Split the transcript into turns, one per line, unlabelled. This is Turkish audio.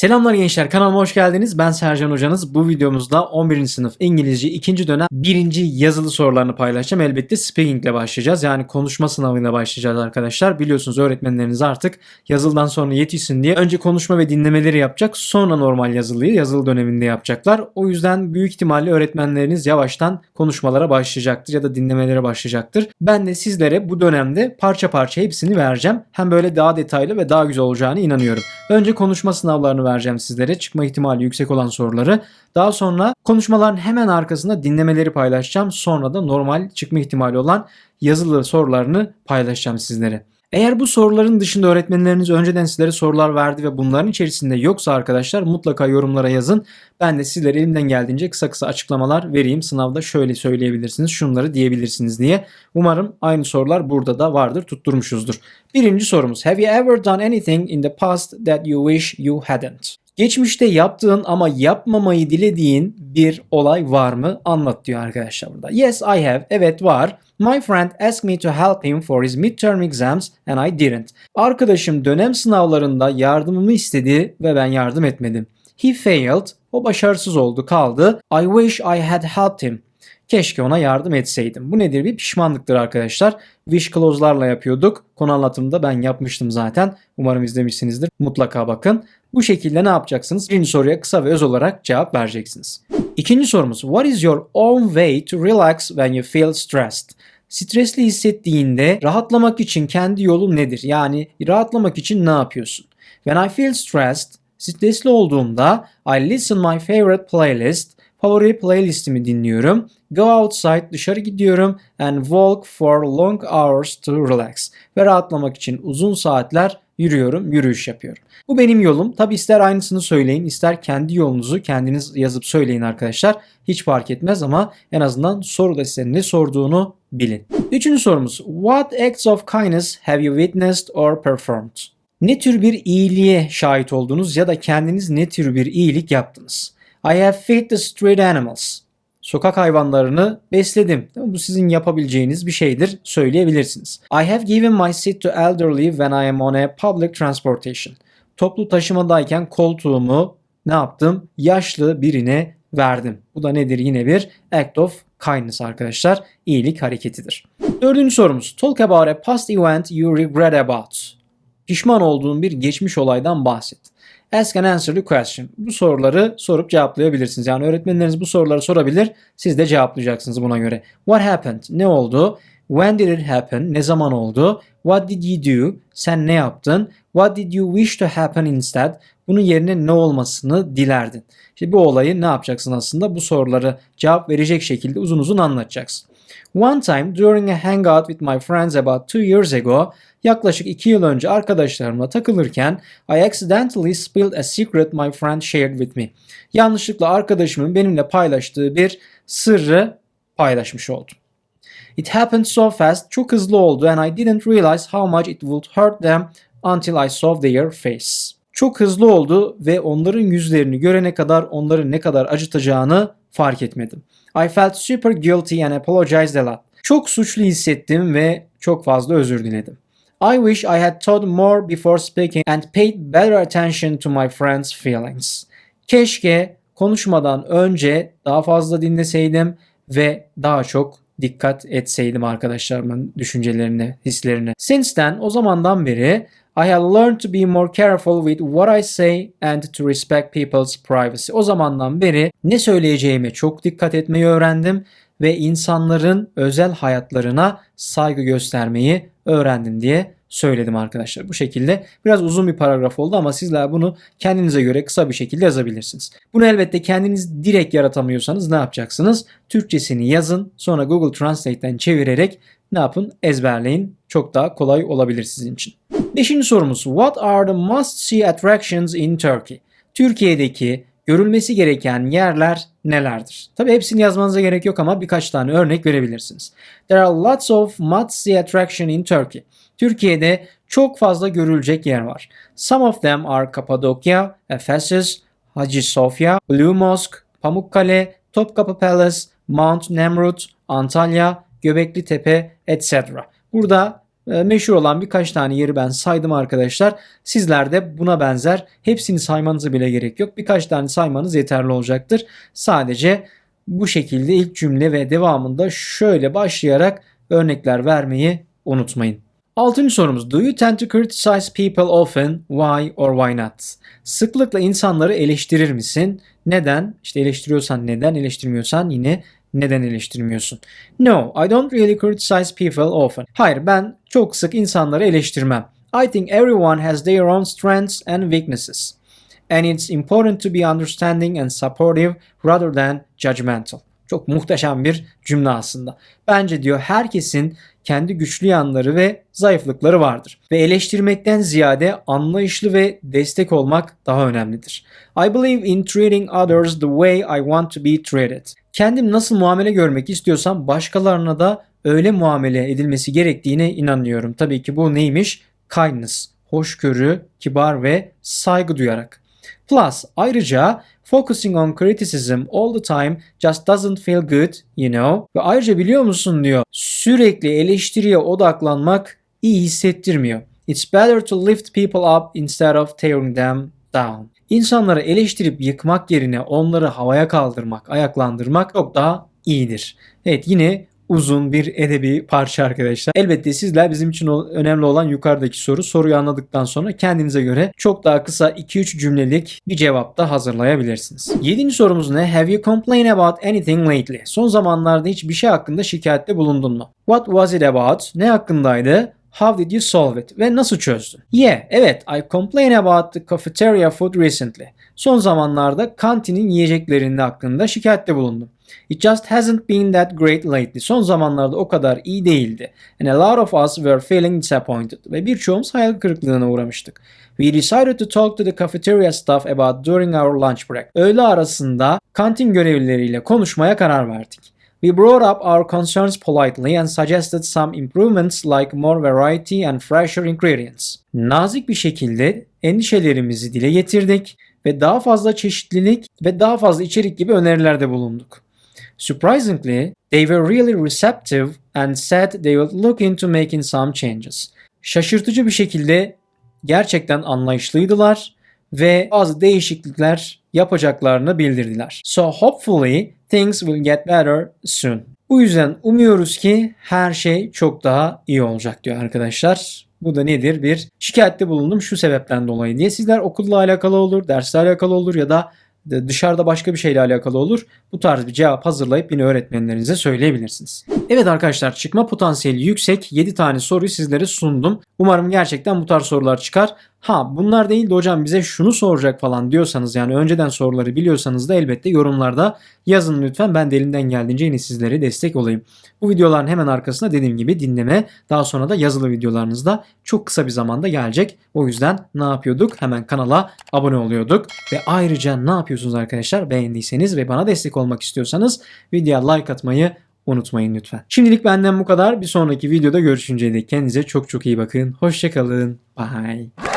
Selamlar gençler kanalıma hoş geldiniz. Ben Sercan hocanız. Bu videomuzda 11. sınıf İngilizce 2. dönem 1. yazılı sorularını paylaşacağım. Elbette speaking ile başlayacağız. Yani konuşma sınavıyla başlayacağız arkadaşlar. Biliyorsunuz öğretmenleriniz artık yazılıdan sonra yetişsin diye önce konuşma ve dinlemeleri yapacak. Sonra normal yazılıyı yazılı döneminde yapacaklar. O yüzden büyük ihtimalle öğretmenleriniz yavaştan konuşmalara başlayacaktır ya da dinlemelere başlayacaktır. Ben de sizlere bu dönemde parça parça hepsini vereceğim. Hem böyle daha detaylı ve daha güzel olacağını inanıyorum. Önce konuşma sınavlarını vereceğim sizlere. Çıkma ihtimali yüksek olan soruları. Daha sonra konuşmaların hemen arkasında dinlemeleri paylaşacağım. Sonra da normal çıkma ihtimali olan yazılı sorularını paylaşacağım sizlere. Eğer bu soruların dışında öğretmenleriniz önceden sizlere sorular verdi ve bunların içerisinde yoksa arkadaşlar mutlaka yorumlara yazın. Ben de sizlere elimden geldiğince kısa kısa açıklamalar vereyim. Sınavda şöyle söyleyebilirsiniz, şunları diyebilirsiniz diye. Umarım aynı sorular burada da vardır, tutturmuşuzdur. Birinci sorumuz. Have you ever done anything in the past that you wish you hadn't? Geçmişte yaptığın ama yapmamayı dilediğin bir olay var mı? Anlat diyor arkadaşlar burada. Yes I have. Evet var. My friend asked me to help him for his midterm exams and I didn't. Arkadaşım dönem sınavlarında yardımımı istedi ve ben yardım etmedim. He failed. O başarısız oldu, kaldı. I wish I had helped him. Keşke ona yardım etseydim. Bu nedir? Bir pişmanlıktır arkadaşlar. Wish clause'larla yapıyorduk. Konu anlatımında ben yapmıştım zaten. Umarım izlemişsinizdir. Mutlaka bakın. Bu şekilde ne yapacaksınız? Birinci soruya kısa ve öz olarak cevap vereceksiniz. İkinci sorumuz. What is your own way to relax when you feel stressed? Stresli hissettiğinde rahatlamak için kendi yolun nedir? Yani rahatlamak için ne yapıyorsun? When I feel stressed, stresli olduğumda I listen my favorite playlist, favori playlistimi dinliyorum. Go outside, dışarı gidiyorum and walk for long hours to relax. Ve rahatlamak için uzun saatler yürüyorum, yürüyüş yapıyorum. Bu benim yolum. Tabi ister aynısını söyleyin, ister kendi yolunuzu kendiniz yazıp söyleyin arkadaşlar. Hiç fark etmez ama en azından soruda size ne sorduğunu bilin. Üçüncü sorumuz. What acts of kindness have you witnessed or performed? Ne tür bir iyiliğe şahit oldunuz ya da kendiniz ne tür bir iyilik yaptınız? I have fed the street animals. Sokak hayvanlarını besledim. Bu sizin yapabileceğiniz bir şeydir söyleyebilirsiniz. I have given my seat to elderly when I am on a public transportation. Toplu taşımadayken koltuğumu ne yaptım? Yaşlı birine verdim. Bu da nedir? Yine bir act of kindness arkadaşlar. İyilik hareketidir. Dördüncü sorumuz. Talk about a past event you regret about. Pişman olduğun bir geçmiş olaydan bahset. Ask and answer the question. Bu soruları sorup cevaplayabilirsiniz. Yani öğretmenleriniz bu soruları sorabilir. Siz de cevaplayacaksınız buna göre. What happened? Ne oldu? When did it happen? Ne zaman oldu? What did you do? Sen ne yaptın? What did you wish to happen instead? Bunun yerine ne olmasını dilerdin? İşte bu olayı ne yapacaksın aslında? Bu soruları cevap verecek şekilde uzun uzun anlatacaksın. One time during a hangout with my friends about two years ago, yaklaşık iki yıl önce arkadaşlarımla takılırken I accidentally spilled a secret my friend shared with me. Yanlışlıkla arkadaşımın benimle paylaştığı bir sırrı paylaşmış oldum. It happened so fast, çok hızlı oldu and I didn't realize how much it would hurt them until I saw their face. Çok hızlı oldu ve onların yüzlerini görene kadar onları ne kadar acıtacağını fark etmedim. I felt super guilty and apologized a lot. Çok suçlu hissettim ve çok fazla özür diledim. I wish I had thought more before speaking and paid better attention to my friends' feelings. Keşke konuşmadan önce daha fazla dinleseydim ve daha çok dikkat etseydim arkadaşlarımın düşüncelerine, hislerine. Since then, o zamandan beri I have learned to be more careful with what I say and to respect people's privacy. O zamandan beri ne söyleyeceğime çok dikkat etmeyi öğrendim ve insanların özel hayatlarına saygı göstermeyi öğrendim diye söyledim arkadaşlar. Bu şekilde biraz uzun bir paragraf oldu ama sizler bunu kendinize göre kısa bir şekilde yazabilirsiniz. Bunu elbette kendiniz direkt yaratamıyorsanız ne yapacaksınız? Türkçesini yazın sonra Google Translate'ten çevirerek ne yapın? Ezberleyin. Çok daha kolay olabilir sizin için. Beşinci sorumuz. What are the must see attractions in Turkey? Türkiye'deki görülmesi gereken yerler nelerdir? Tabi hepsini yazmanıza gerek yok ama birkaç tane örnek verebilirsiniz. There are lots of must see attraction in Turkey. Türkiye'de çok fazla görülecek yer var. Some of them are Kapadokya, Ephesus, Hacı Sofya, Blue Mosque, Pamukkale, Topkapı Palace, Mount Nemrut, Antalya, Göbekli Tepe, etc. Burada meşhur olan birkaç tane yeri ben saydım arkadaşlar. Sizler de buna benzer hepsini saymanıza bile gerek yok. Birkaç tane saymanız yeterli olacaktır. Sadece bu şekilde ilk cümle ve devamında şöyle başlayarak örnekler vermeyi unutmayın. Altıncı sorumuz. Do you tend to criticize people often? Why or why not? Sıklıkla insanları eleştirir misin? Neden? İşte eleştiriyorsan neden, eleştirmiyorsan yine neden eleştirmiyorsun? No, I don't really criticize people often. Hayır, ben çok sık insanları eleştirmem. I think everyone has their own strengths and weaknesses. And it's important to be understanding and supportive rather than judgmental. Çok muhteşem bir cümle aslında. Bence diyor herkesin kendi güçlü yanları ve zayıflıkları vardır. Ve eleştirmekten ziyade anlayışlı ve destek olmak daha önemlidir. I believe in treating others the way I want to be treated. Kendim nasıl muamele görmek istiyorsam başkalarına da öyle muamele edilmesi gerektiğine inanıyorum. Tabii ki bu neymiş? Kindness, hoşgörü, kibar ve saygı duyarak. Plus ayrıca focusing on criticism all the time just doesn't feel good, you know. Ve ayrıca biliyor musun diyor sürekli eleştiriye odaklanmak iyi hissettirmiyor. It's better to lift people up instead of tearing them down. İnsanları eleştirip yıkmak yerine onları havaya kaldırmak, ayaklandırmak çok daha iyidir. Evet yine uzun bir edebi parça arkadaşlar. Elbette sizler bizim için önemli olan yukarıdaki soru. Soruyu anladıktan sonra kendinize göre çok daha kısa 2-3 cümlelik bir cevap da hazırlayabilirsiniz. Yedinci sorumuz ne? Have you complained about anything lately? Son zamanlarda hiç bir şey hakkında şikayette bulundun mu? What was it about? Ne hakkındaydı? How did you solve it? Ve nasıl çözdün? Yeah, evet, I complained about the cafeteria food recently. Son zamanlarda kantinin yiyeceklerinde hakkında şikayette bulundum. It just hasn't been that great lately. Son zamanlarda o kadar iyi değildi. And a lot of us were feeling disappointed. Ve birçoğumuz hayal kırıklığına uğramıştık. We decided to talk to the cafeteria staff about during our lunch break. Öğle arasında kantin görevlileriyle konuşmaya karar verdik. We brought up our concerns politely and suggested some improvements like more variety and fresher ingredients. Nazik bir şekilde endişelerimizi dile getirdik ve daha fazla çeşitlilik ve daha fazla içerik gibi önerilerde bulunduk. Surprisingly, they were really receptive and said they would look into making some changes. Şaşırtıcı bir şekilde gerçekten anlayışlıydılar ve bazı değişiklikler yapacaklarını bildirdiler. So hopefully things will get better soon. Bu yüzden umuyoruz ki her şey çok daha iyi olacak diyor arkadaşlar. Bu da nedir? Bir şikayette bulundum şu sebepten dolayı diye. Sizler okulla alakalı olur, dersle alakalı olur ya da dışarıda başka bir şeyle alakalı olur. Bu tarz bir cevap hazırlayıp yine öğretmenlerinize söyleyebilirsiniz. Evet arkadaşlar çıkma potansiyeli yüksek 7 tane soruyu sizlere sundum. Umarım gerçekten bu tarz sorular çıkar. Ha bunlar değil de hocam bize şunu soracak falan diyorsanız yani önceden soruları biliyorsanız da elbette yorumlarda yazın lütfen. Ben de elimden geldiğince yine sizlere destek olayım. Bu videoların hemen arkasında dediğim gibi dinleme daha sonra da yazılı videolarınız da çok kısa bir zamanda gelecek. O yüzden ne yapıyorduk? Hemen kanala abone oluyorduk. Ve ayrıca ne yapıyorsunuz arkadaşlar? Beğendiyseniz ve bana destek olmak istiyorsanız videoya like atmayı unutmayın lütfen. Şimdilik benden bu kadar. Bir sonraki videoda görüşünceye dek kendinize çok çok iyi bakın. Hoşçakalın. Bye.